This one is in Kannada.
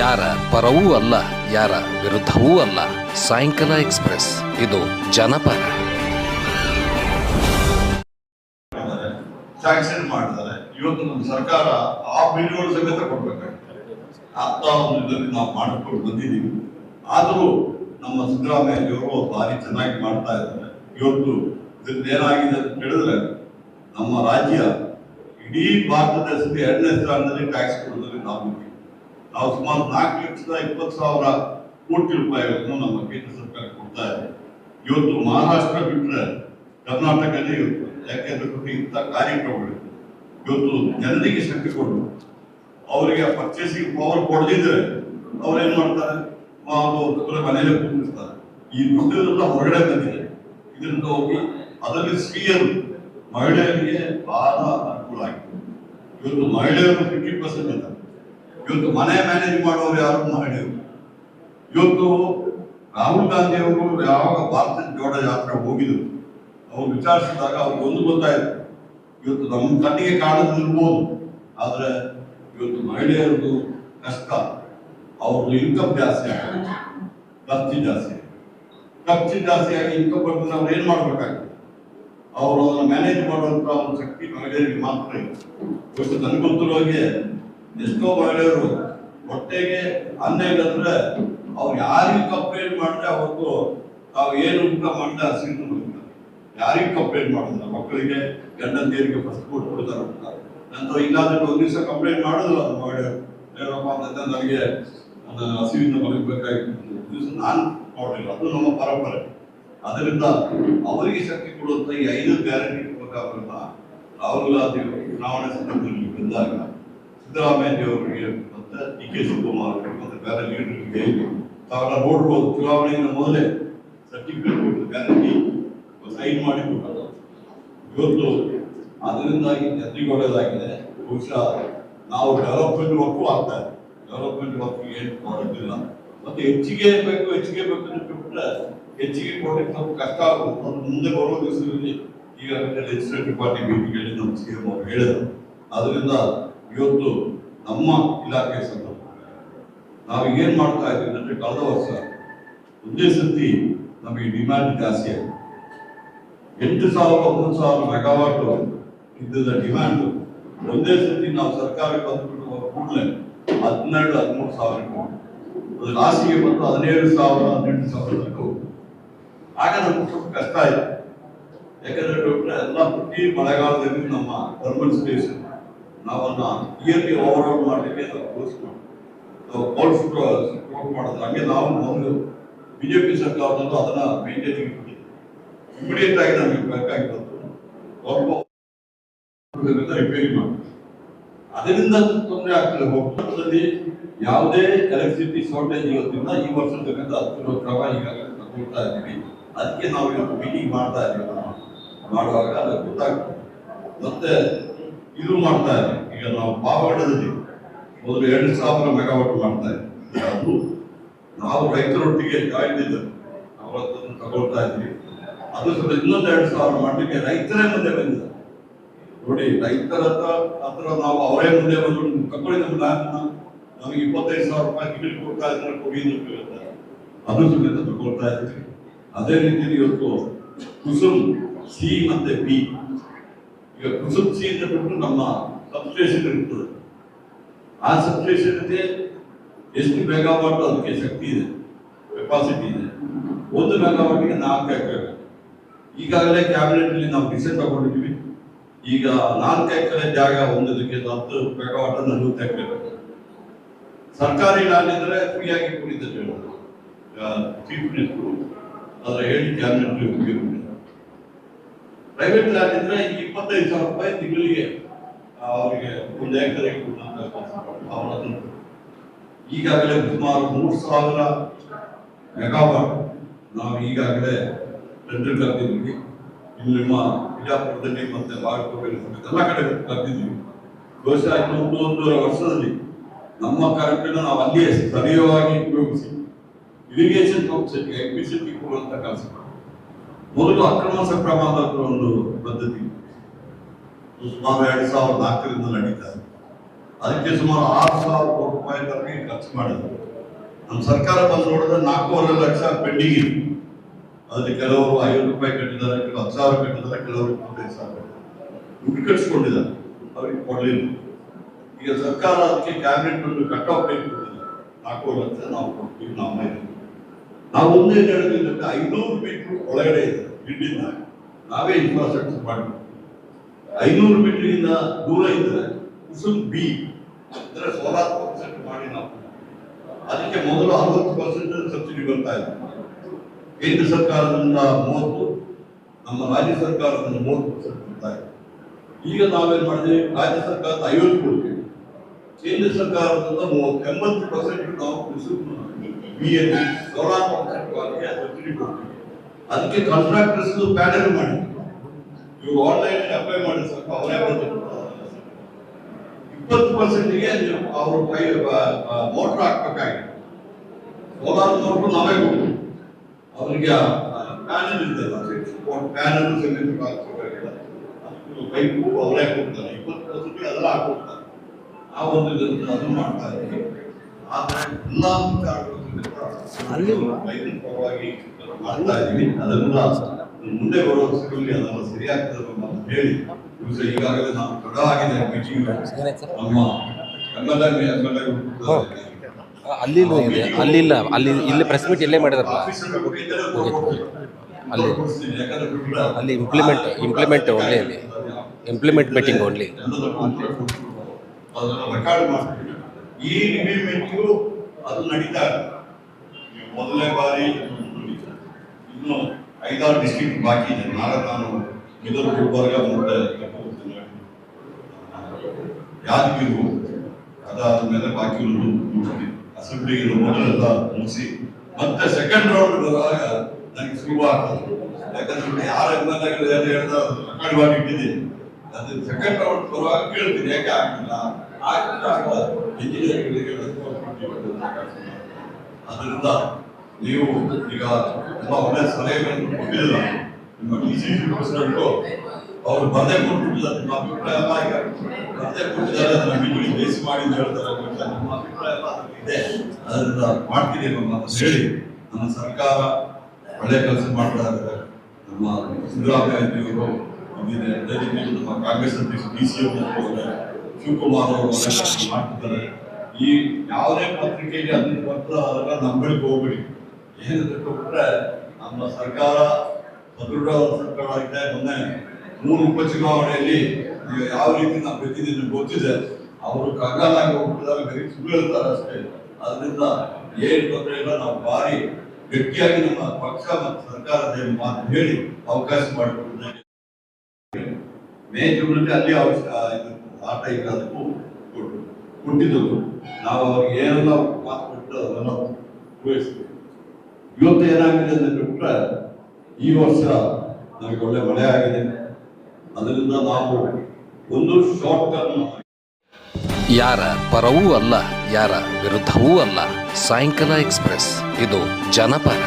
ಯಾರ ಪರವೂ ಅಲ್ಲ, ಯಾರ ವಿರುದ್ಧವೂ ಅಲ್ಲ. ಸಾಯಂಕಾಲ ಎಕ್ಸ್ಪ್ರೆಸ್, ಇದು ಜನಪರ. ಸ್ಯಾಂಕ್ಷನ್ ಮಾಡಿದ್ದಾರೆ ಇವತ್ತು ನಮ್ಮ ಸರ್ಕಾರ ಆ ಬಿಲ್ಗಳು ಸಮೇತ ಕೊಡ್ಬೇಕಾಗ್ತದೆ ಅಂತ ಒಂದು ಇದರಲ್ಲಿ ನಾವು ಮಾಡಿಕೊಂಡು ಬಂದಿದ್ದೀವಿ. ಆದರೂ ನಮ್ಮ ಸಿದ್ದರಾಮಯ್ಯವರು ಭಾರಿ ಚೆನ್ನಾಗಿ ಮಾಡ್ತಾ ಇದ್ದಾರೆ. ಇವತ್ತು ಇದ್ರದ್ದು ಏನಾಗಿದೆ ಅಂತ ಹೇಳಿದ್ರೆ ನಮ್ಮ ರಾಜ್ಯ ಇಡೀ ಭಾರತದ ಎರಡನೇ ಸ್ಥಾನದಲ್ಲಿ ಟ್ಯಾಕ್ಸ್ ಕೊಡೋದ್ರಲ್ಲಿ ನಾವು. ನಾವು ಸುಮಾರು ನಾಲ್ಕು ಲಕ್ಷದ ಇಪ್ಪತ್ತು ಸಾವಿರ ಕೋಟಿ ರೂಪಾಯಿಗಳನ್ನು ನಮ್ಮ ಕೇಂದ್ರ ಸರ್ಕಾರ ಕೊಡ್ತಾ ಇದೆ. ಇವತ್ತು ಮಹಾರಾಷ್ಟ್ರ ಬಿಟ್ಟರೆ ಕರ್ನಾಟಕನೇ ಇವತ್ತು ಯಾಕೆಂದ್ರೆ ಇಂಥ ಕಾರ್ಯಕ್ರಮಗಳು ಇವತ್ತು ಜನರಿಗೆ ಶಕ್ತಿ ಕೊಡು. ಅವರಿಗೆ ಪರ್ಚೇಸಿಂಗ್ ಪವರ್ ಕೊಡದಿದ್ರೆ ಅವ್ರು ಏನ್ ಮಾಡ್ತಾರೆ ಅವರು ಮನೆಯಲ್ಲೇ ಕೂತಿರ್ತಾರೆ ಈ ದುಡ್ಡೆಲ್ಲ ಹೊರಗಡೆ ಬಂದಿದೆ. ಇದರಿಂದ ಹೋಗಿ ಅದರಲ್ಲಿ ಸ್ತ್ರೀಯರು ಮಹಿಳೆಯರಿಗೆ ಬಹಳ ಅನುಕೂಲ ಆಗಿದೆ. ಇವತ್ತು ಮಹಿಳೆಯರು ಫಿಫ್ಟಿ ಪರ್ಸೆಂಟ್ ಇದ್ದಾರೆ. ಇವತ್ತು ಮನೆ ಮ್ಯಾನೇಜ್ ಮಾಡೋರು ಯಾರು ಮಾಡಿ ಇವತ್ತು ರಾಹುಲ್ ಗಾಂಧಿ ಅವರು ಯಾವಾಗ ಭಾರತ ಜೋಡ ಯಾತ್ರೆ ಹೋಗಿದ್ರು, ಅವ್ರು ವಿಚಾರಿಸಿದಾಗ ಅವ್ರಿಗೆ ಒಂದು ಗೊತ್ತಾಯ್ತು ಇವತ್ತು ನಮ್ಮ ಕಣ್ಣಿಗೆ ಕಾಣದಿರ್ಬೋದು ಆದ್ರೆ ಇವತ್ತು ಮಹಿಳೆಯರದು ಕಷ್ಟ. ಅವ್ರದ್ದು ಇನ್ಕಮ್ ಜಾಸ್ತಿ ಆಗ್ತದೆ ಖರ್ಚು ಜಾಸ್ತಿ. ಖರ್ಚು ಜಾಸ್ತಿ ಆಗಿ ಇನ್ಕಮ್ ಬಂದ್ರೆ ಅವ್ರು ಏನ್ ಮಾಡ್ಬೇಕಾಗ್ತದೆ? ಅವರು ಅದನ್ನ ಮ್ಯಾನೇಜ್ ಮಾಡುವಂತ ಒಂದು ಶಕ್ತಿ ಮಹಿಳೆಯರಿಗೆ ಮಾತ್ರ ಇದೆ ಇವತ್ತು ನನಗೆ ಗೊತ್ತಿರೋ ಹಾಗೆ ಎಷ್ಟೋ ಮಹಿಳೆಯರು ಹೊಟ್ಟೆಗೆ ಅನ್ನ ಇಲ್ಲಂದ್ರೆ ಅವ್ರು ಯಾರಿಗೆ ಕಂಪ್ಲೇಂಟ್ ಮಾಡಿದ್ರೆ ಅವತ್ತು ತಾವು ಏನು ಊಟ ಮಾಡಿದ್ರೆ ಹಸಿರು ಕಂಪ್ಲೇಂಟ್ ಮಾಡಿದ್ರೆ ಮಕ್ಕಳಿಗೆ ಗಂಡಂದಿಯರಿಗೆ ಫಸ್ಟ್ ಫುಡ್ ಕೊಡ್ತಾರೆ ಅಂತ. ನಂತರ ಇಲ್ಲಾಂದ್ರೆ ಒಂದು ದಿವಸ ಕಂಪ್ಲೇಂಟ್ ಮಾಡೋದಿಲ್ಲ ಅದು ಮಹಿಳೆಯರು ಏನಪ್ಪ ಅಂತಂದ್ರೆ ನನಗೆ ಹಸಿವಿಂದ ಮಲಗಬೇಕಾಗಿತ್ತು ದಿವಸ ನಾನು ನೋಡಲಿಲ್ಲ. ಅದು ನಮ್ಮ ಪರಂಪರೆ. ಅದರಿಂದ ಅವರಿಗೆ ಶಕ್ತಿ ಕೊಡುವಂತ ಈ ಐದು ಗ್ಯಾರಂಟಿ ಉಪಕ್ರಮಗಳನ್ನ ರಾಹುಲ್ ಗಾಂಧಿ ಚುನಾವಣೆ ಸಂದರ್ಭದಲ್ಲಿ ಬಂದಾಗ ಸಿದ್ದರಾಮಯ್ಯ ಮತ್ತೆ ಡಿ ಕೆ ಶಿವಕುಮಾರ್ ಮತ್ತೆ ಬೇರೆ ಲೀಡರ್ಗೆ ತಾವೆಲ್ಲ ನೋಡ್ಬೋದು, ಚುನಾವಣೆಯಿಂದ ಮೊದಲೇ ಸರ್ಟಿಫಿಕೇಟ್ ಕೊಟ್ಟು ಗ್ಯಾರಂಟಿ ಸೈನ್ ಮಾಡಿ ಕೊಟ್ಟರು ಇವತ್ತು ಅದರಿಂದಾಗಿ ಜನರಿಗೆ ಒಳ್ಳೆಯದಾಗಿದೆ ಬಹುಶಃ ನಾವು ಡೆವಲಪ್ಮೆಂಟ್ ವರ್ಕು ಆಗ್ತಾ ಇದೆ. ಡೆವಲಪ್ಮೆಂಟ್ ವರ್ಕ್ ಏನು ಮಾಡೋದಿಲ್ಲ ಮತ್ತೆ ಹೆಚ್ಚಿಗೆ ಬೇಕು ಹೆಚ್ಚಿಗೆ ಬೇಕು ಅಂತ ಬಿಟ್ಟರೆ ಹೆಚ್ಚಿಗೆ ಕೊಡಲಿಕ್ಕೆ ಸ್ವಲ್ಪ ಕಷ್ಟ ಆಗುತ್ತೆ. ಮುಂದೆ ಬರುವ ದಿವಸದಲ್ಲಿ ಈಗಾಗಲೇ ಲೆಜಿಸ್ಲೇಟಿವ್ ಪಾರ್ಟಿ ಮೀಟಿಂಗಲ್ಲಿ ನಮ್ಮ ಸಿ ಎಂ ಅವರು ಹೇಳಿದರು. ಅದರಿಂದ ಇವತ್ತು ನಮ್ಮ ಇಲಾಖೆ ಸಂದರ್ಭ ನಾವು ಏನ್ ಮಾಡ್ತಾ ಇದ್ದೀವಿ ಅಂದ್ರೆ ಕಳೆದ ವರ್ಷ ಒಂದೇ ಸತಿ ನಮಗೆ ಡಿಮ್ಯಾಂಡ್ ಜಾಸ್ತಿ ಆಗಿದೆ ಎಂಟು ಸಾವಿರ ಒಂಬತ್ತು ಸಾವಿರ ಮೆಗಾವಾಟ್ ಇದ್ದದ ಡಿಮ್ಯಾಂಡ್ ಒಂದೇ ಸತಿ ನಾವು ಸರ್ಕಾರಕ್ಕೆ ಬಂದ್ಬಿಟ್ಟು ಕೂಡಲೇ ಹನ್ನೆರಡು ಹದಿಮೂರು ಸಾವಿರ ಅದು ಲಾಸ್ಟಿಗೆ ಬಂದು ಹದಿನೇಳು ಸಾವಿರ, ಹದಿನೆಂಟು ಸಾವಿರ ತನಕ ಹೋಗ್ತದೆ. ಆಗ ನಮ್ಗೆ ಸ್ವಲ್ಪ ಕಷ್ಟ ಆಯ್ತು ಯಾಕಂದ್ರೆ ಡಾಕ್ಟರ್, ಎಲ್ಲ ಪ್ರತಿ ಮಳೆಗಾಲದಲ್ಲಿ ನಮ್ಮ ಥರ್ಮಲ್ ಸ್ಟೇಷನ್ ನಾವನ್ನ ಇಯರ್ಲಿ ಓವರ್ ಆಲ್ ಮಾಡಲಿಕ್ಕೆ ನಾವು ಕ್ಲೋಸ್ ಮಾಡಿ ನಾವು ಕೋಲ್ಡ್ ಸ್ಟ್ರೋಕ್ ಮಾಡಿದ್ರೆ ಹಂಗೆ ನಾವು ಒಂದು ಬಿಜೆಪಿ ಸರ್ಕಾರದಲ್ಲೂ ಅದನ್ನ ಮೇಂಟೈನ್ ಇಟ್ಟಿದ್ದೀವಿ ಇಮಿಡಿಯೇಟ್ ಆಗಿ ನಮಗೆ ಬೇಕಾಗಿ ಬಂತು ರಿಪೇರಿ ಮಾಡಿ ಅದರಿಂದ ತೊಂದರೆ ಆಗ್ತದೆ. ಹೋಗ್ತದಲ್ಲಿ ಯಾವುದೇ ಎಲೆಕ್ಟ್ರಿಸಿಟಿ ಶಾರ್ಟೇಜ್ ಇರೋದ್ರಿಂದ ಈ ವರ್ಷದ ಹತ್ತಿರೋ ಕ್ರಮ ಈಗಾಗಲೇ ತಗೊಳ್ತಾ ಇದ್ದೀವಿ. ಅದಕ್ಕೆ ನಾವು ಇವತ್ತು ಮೀಟಿಂಗ್ ಮಾಡ್ತಾ ಇದ್ದೀವಿ. ಮಾಡುವಾಗ ಅದು ಗೊತ್ತಾಗ್ತದೆ. ಮತ್ತೆ ಇದು ಮಾಡ್ತಾ ಇದೆ ಈಗ ನಾವು ಪಾವಗಡದಲ್ಲಿ ಮೊದಲು ಎರಡು ಸಾವಿರ ಮೆಗಾವಾಟ್ ಮಾಡ್ತಾ ಇದ್ದೀವಿ ಅದು ನಾವು ರೈತರೊಟ್ಟಿಗೆ ಜಾಯಿನ್ ಅವರ ನಾವು ತಗೊಳ್ತಾ ಇದ್ವಿ. ಅದು ಸ್ವಲ್ಪ ಇನ್ನೊಂದು ಎರಡು ಸಾವಿರ ಮಾಡಲಿಕ್ಕೆ ರೈತರೇ ಮುಂದೆ ಬಂದಿದ್ದಾರೆ. ನೋಡಿ, ರೈತರ ಹತ್ರ ನಾವು ಅವರೇ ಮುಂದೆ ಬಂದು ತಗೊಳ್ಳಿ ನಮ್ಮ ಲ್ಯಾಂಡ್ ನಮಗೆ ಇಪ್ಪತ್ತೈದು ಸಾವಿರ ರೂಪಾಯಿ ಗಿಡ ಕೊಡ್ತಾ ಇದ್ರೆ ಕೊಡಿ ಅಂತ ಹೇಳ್ತಾರೆ ಅದು ಸಮೇತ ತಗೊಳ್ತಾ ಇದ್ವಿ. ಅದೇ ರೀತಿಯಲ್ಲಿ ಇವತ್ತು ಕುಸುಮ್, ಸಿ ಮತ್ತೆ ಬಿ ಈಗ ಕುಸುಬ್ಸಿ ಅಂತ ಬಿಟ್ಟು ನಮ್ಮ ಸಬ್ಸ್ಟೇಷನ್ ಇರ್ತದೆ. ಆ ಸಬ್ಸ್ಟೇಷನ್ ಇದೆ ಎಷ್ಟು ಮೆಗಾವಾಟ್ ಅದಕ್ಕೆ ಶಕ್ತಿ ಇದೆ? ಕೆಪಾಸಿಟಿ ಇದೆ. ಒಂದು ಮೆಗಾವಾಟ್ಗೆ ನಾಲ್ಕು ಎಕರೆ. ಈಗಾಗಲೇ ಕ್ಯಾಬಿನೆಟ್ ಅಲ್ಲಿ ನಾವು ಡಿಸೈನ್ ತಗೊಂಡಿದ್ದೀವಿ. ಈಗ ನಾಲ್ಕು ಎಕರೆ ಜಾಗ ಹೊಂದೋದಕ್ಕೆ ಹತ್ತು ಮೆಗಾವಾಟ್ ನಲವತ್ತು ಎಕರೆ ಸರ್ಕಾರಿ ಲ್ಯಾಂಡ್ ಅಂದರೆ ಫ್ರೀ ಆಗಿ ಕುಡಿತದೆ. ಚೀಫ್ ಮಿನಿಸ್ಟರ್ ಅದರ ಹೇಳಿ ಕ್ಯಾಬಿನೆಟ್ ಪ್ರೈವೇಟ್ ಲ್ಯಾಂಡ್ ಇದ್ರೆ ಈಗ ಇಪ್ಪತ್ತೈದು ಸಾವಿರ ರೂಪಾಯಿ ತಿಂಗಳಿಗೆ ಅವರಿಗೆ ಒಂದು ಎಕರೆ ಈಗಾಗಲೇ ಸುಮಾರು ಮೂರು ಸಾವಿರ ಮೆಗಾವಾಟ್ ನಾವು ಈಗಾಗಲೇ ಟೆಂಡರ್ ಕರೆದಿದ್ದೀವಿ. ಇಲ್ಲಿ ನಿಮ್ಮ ಬಿಜಾಪುರದಲ್ಲಿ ಮತ್ತೆ ಬಾಗಲಕೋಟೆಯಲ್ಲಿ ಎಲ್ಲ ಕಡೆ ಕರೆದಿದ್ದೀವಿ. ಬಹುಶಃ ಇನ್ನೊಂದು ಒಂದೂವರೆ ವರ್ಷದಲ್ಲಿ ನಮ್ಮ ಕರೆಂಟನ್ನು ನಾವು ಅಲ್ಲಿಯೇ ಸ್ಥಳೀಯವಾಗಿ ಉಪಯೋಗಿಸಿ ಇರಿಗೇಷನ್ ಪಂಪ್ ಸೆಟ್ಗೆ ಎಲೆಕ್ಟ್ರಿಸಿಟಿ ಕೊಡುವಂತ ಕೆಲಸ. ಮೊದಲು ಅಕ್ರಮ ಸಕ್ರಮ ಅಂತ ಒಂದು ಪದ್ಧತಿ ಸುಮಾರು ಎರಡ್ ಸಾವಿರದ ನಾಲ್ಕರಿಂದ ನಡೀತಾ ಅದಕ್ಕೆ ಸುಮಾರು ಆರು ಸಾವಿರ ಕೋಟಿ ರೂಪಾಯಿ ತನಕ ಖರ್ಚು ಮಾಡಿದ್ರು. ನಮ್ಮ ಸರ್ಕಾರ ಬಂದು ನೋಡಿದ್ರೆ ನಾಲ್ಕೂವರೆ ಲಕ್ಷ ಪೆಂಡಿಂಗ್ ಇದೆ. ಅದಕ್ಕೆ ಕೆಲವರು ಐವತ್ತು ರೂಪಾಯಿ ಕಟ್ಟಿದ್ದಾರೆ ಕೆಲವು ಹತ್ತು ಸಾವಿರ ಕಟ್ಟಿದ್ದಾರೆ, ಕೆಲವರು ಇಪ್ಪತ್ತೈದು ಸಾವಿರ ಕಟ್ಟಿದ್ದಾರೆ. ದುಡ್ಡು ಕಟ್ಸ್ಕೊಂಡಿದ್ದಾರೆ ಅವ್ರಿಗೆ ಕೊಡಲಿಲ್ಲ. ಈಗ ಸರ್ಕಾರ ಅದಕ್ಕೆ ಕ್ಯಾಬಿನೆಟ್ ಒಂದು ಕಟ್ ಆಫ್ ಡೇಟ್ ಕೊಟ್ಟಿದೆ. ನಾಲ್ಕೂವರೆ ಲಕ್ಷ ನಾವು ಕೊಡ್ತೀವಿ ನಾವು. ನಾವು ಒಂದೇ ಹೇಳಿದ್ರೆ ಐನೂರು ಮೀಟರ್ ಒಳಗಡೆ ಹಿಂಡಿಂದ ನಾವೇ ಇನ್ಫ್ರಾಸ್ಟ್ರಕ್ಚರ್ ಮಾಡಬೇಕು. ಐನೂರು ಮೀಟರ್ಗಿಂತ ದೂರ ಇದ್ರೆ ಕುಸುಮ್ ಬಿ ಅಂದ್ರೆ ಸೋಲಾರ್ ಪರ್ಸೆಂಟ್ ಮಾಡಿ ನಾವು. ಅದಕ್ಕೆ ಮೊದಲು ಅರವತ್ತು ಪರ್ಸೆಂಟ್ ಸಬ್ಸಿಡಿ ಬರ್ತಾ ಇದೆ. ಕೇಂದ್ರ ಸರ್ಕಾರದಿಂದ ಮೂವತ್ತು, ನಮ್ಮ ರಾಜ್ಯ ಸರ್ಕಾರದಿಂದ ಮೂವತ್ತು ಪರ್ಸೆಂಟ್ ಬರ್ತಾ ಇದೆ. ಈಗ ನಾವೇನು ಮಾಡಿದ್ವಿ? ರಾಜ್ಯ ಸರ್ಕಾರದ ಐವತ್ತು ಕೊಡ್ತೀವಿ. ಕೇಂದ್ರ ಸರ್ಕಾರದಿಂದ ಮೂವತ್ತು, ಎಂಬತ್ತು ಪರ್ಸೆಂಟ್ ನಾವು B N solar percent subsidy ಕೊಡ್ತೀವಿ ಅದಕ್ಕೆ ಕಾಂಟ್ರಾಕ್ಟರ್ಸ್ ಪ್ಯಾನಲ್ ಮಾಡಿ. ಇವ್ರು ಆನ್ಲೈನ್ ಅಪ್ಲೈ ಮಾಡಿ ಸ್ವಲ್ಪ ಅವರೇ ಬಂದು ಇಪ್ಪತ್ತು ಪರ್ಸೆಂಟ್ಗೆ ನೀವು ಅವರು ಕೈ ಮೋಟರ್ ಹಾಕ್ಬೇಕಾಗಿದೆ. ಸೋಲಾರ್ ಮೋಟರ್ ನಾವೇ ಕೊಡ್ತೀವಿ. ಅವರಿಗೆ ಪ್ಯಾನಲ್ ಇದೆಯಲ್ಲ ಪ್ಯಾನಲ್ ಸಿಲಿಂಡರ್ ಹಾಕ್ಬೇಕಾಗಿಲ್ಲ ಅದಕ್ಕೆ ಪೈಪು ಅವರೇ ಕೊಡ್ತಾರೆ. ಇಪ್ಪತ್ತು ಪರ್ಸೆಂಟ್ಗೆ ಅದೆಲ್ಲ ಹಾಕೊಡ್ತಾರೆ. ಆ ಒಂದು ಇದನ್ನು ಅದು ಮಾಡ್ತಾ ಇದ್ದೀವಿ. ಆದರೆ ಎಲ್ಲ ಅಲ್ಲಿ ರೈತರ ಪರವಾಗಿ ಮಾಡ್ತಾ ಇದ್ದೀವಿ ಅದನ್ನ ಮುಂದೆ ಬರುವ ಅದನ್ನು ಸರಿಯಾಗ್ತದೆ ಅಂತ ಹೇಳಿ ಈಗಾಗಲೇ ನಾವು ಆಗಿದೆ ಮೀಟಿಂಗ್ ನಮ್ಮ ಅಲ್ಲಿನೂ ಇದೆ. ಅಲ್ಲಿಲ್ಲ. ಅಲ್ಲಿ ಇಲ್ಲಿ ಪ್ರೆಸ್ ಮೀಟ್ ಇಲ್ಲೇ ಮಾಡಿದಾರಲ್ಲ? ಅಲ್ಲಿ. ಅಲ್ಲಿ ಇಂಪ್ಲಿಮೆಂಟ್ ಇಂಪ್ಲಿಮೆಂಟ್ ಓನ್ಲಿ ಅಲ್ಲಿ. ಇಂಪ್ಲಿಮೆಂಟ್ ಮೀಟಿಂಗ್ ಓನ್ಲಿ ಈ ಮೀಟಿಂಗು ಅದು ನಡೀತಾ ಮೊದಲನೇ ಬಾರಿ ಇನ್ನು ಐದಾರು ಡಿಸ್ಟ್ರಿಕ್ಟ್ ಬಾಕಿ ಇದೆ. ನಾಳೆ ನಾನು ಮಿದರ್, ಗುಲ್ಬರ್ಗ ಮತ್ತೆ ಯಾದಗಿರಿ ಹೋಗ್ತೀನಿ. ಅದಾದ್ಮೇಲೆ ಬಾಕಿ ಒಂದು ಮುಗಿಸ್ತೀನಿ ಅಸೆಂಬ್ಲಿಗೆ ಮೊದಲೆಲ್ಲ ಮುಗಿಸಿ ಮತ್ತೆ ಸೆಕೆಂಡ್ ರೌಂಡ್ ಬರುವಾಗ ನನಗೆ ಸುಲಭ ಆಗ್ತದೆ. ಯಾಕಂದ್ರೆ ಯಾರ ಎಂ ಎಲ್ ಎಗಳು ಏನು ರೆಕಾರ್ಡ್ ಇಟ್ಟಿದ್ದೀನಿ ಅದು ಸೆಕೆಂಡ್ ರೌಂಡ್ ಬರುವಾಗ ಕೇಳ್ತೀನಿ. ಯಾಕೆ ಆಗ್ತಿಲ್ಲ ಆಗ್ತಿಲ್ಲ ಇಂಜಿನಿಯರ್ಗಳಿಗೆ ಅದರಿಂದ ನೀವು ಈಗ ತುಂಬಾ ಒಳ್ಳೆ ಸಲಹೆಗಳನ್ನು ಕೊಟ್ಟಿಲ್ಲ ನಿಮ್ಮ ಡಿ ಸಿ ಸಿ ಪ್ರೆಸಿಡೆಂಟು ಅವರು ಬರ್ದೇ ಕೊಟ್ಟಿಲ್ಲ, ನಿಮ್ಮ ಅಭಿಪ್ರಾಯ ಎಲ್ಲ ಈಗ ಬರ್ದೇ ಕೊಟ್ಟಿದ್ದಾರೆ, ಅದನ್ನ ಮೀಟಿಂಗ್ ಬೇಸ್ ಮಾಡಿ ಅಂತ ಹೇಳ್ತಾರೆ ನಿಮ್ಮ ಅಭಿಪ್ರಾಯ ಎಲ್ಲ ಇದೆ. ಅದರಿಂದ ಮಾಡ್ತೀನಿ ಅಂತ ಹೇಳಿ, ನಮ್ಮ ಸರ್ಕಾರ ಒಳ್ಳೆ ಕೆಲಸ ಮಾಡ್ತಾ ಇದ್ದಾರೆ. ನಮ್ಮ ಸಿದ್ದರಾಮಯ್ಯ ಅವರು ನಮ್ಮ ಕಾಂಗ್ರೆಸ್ ಅಧ್ಯಕ್ಷ ಡಿ ಸಿ ಶಿವಕುಮಾರ್ ಅವರು ಮಾಡ್ತಿದ್ದಾರೆ. ಈ ಯಾವುದೇ ಪತ್ರಿಕೆಗೆ ಅದನ್ನ ಕೊಟ್ಟರೆ ಅದನ್ನ ನಂಬಳಿಕೆ ಹೋಗ್ಬಿಡಿ. ಏನಂತ ಕೊಟ್ಟರೆ ನಮ್ಮ ಸರ್ಕಾರ ಸದೃಢ ಸರ್ಕಾರ ಆಗಿದೆ ಮೊನ್ನೆ ಮೂರು ಉಪಚುನಾವಣೆಯಲ್ಲಿ ಯಾವ ರೀತಿ ನಮ್ಮ ಪ್ರತಿನಿಧಿ ಗೊತ್ತಿದೆ, ಅವರು ಕಂಗಾಲಾಗಿ ಹೋಗ್ಬಿಟ್ಟಿದ್ದಾರೆ, ಬರೀ ಸುಳ್ಳು ಅಷ್ಟೇ. ಅದರಿಂದ ಏನು ತೊಂದರೆ ಇಲ್ಲ, ನಾವು ಭಾರಿ ಗಟ್ಟಿಯಾಗಿ ನಮ್ಮ ಪಕ್ಷ ಮತ್ತು ಸರ್ಕಾರದ ಮಾತು ಹೇಳಿ ಅವಕಾಶ ಮಾಡಿಕೊಟ್ಟಿದ್ದೇವೆ ಮೇ ಜೂನಲ್ಲಿ ಅಲ್ಲಿ ಅವಶ್ಯ ಆಟ ಈಗ ಕೊಟ್ಟಿದ್ದವು ನಾವು ಅವ್ರಿಗೆ ಏನೆಲ್ಲ ಮಾತು ಕೊಟ್ಟು ಅದನ್ನು ಉಪಯೋಗಿಸ್ತೀವಿ ಇವತ್ತು ಏನಾಗಿದೆ ಅಂತ ಬಿಟ್ಟರೆ ಈ ವರ್ಷ ನಮಗೆ ಒಳ್ಳೆ ಮಳೆ ಆಗಿದೆ. ಅದರಿಂದ ನಾವು ಒಂದು ಶಾರ್ಟ್ ಟರ್ಮ್ ಯಾರ ಪರವೂ ಅಲ್ಲ, ಯಾರ ವಿರುದ್ಧವೂ ಅಲ್ಲ. ಸಾಯಂಕಾಲ ಎಕ್ಸ್ಪ್ರೆಸ್ ಇದು ಜನಪರ.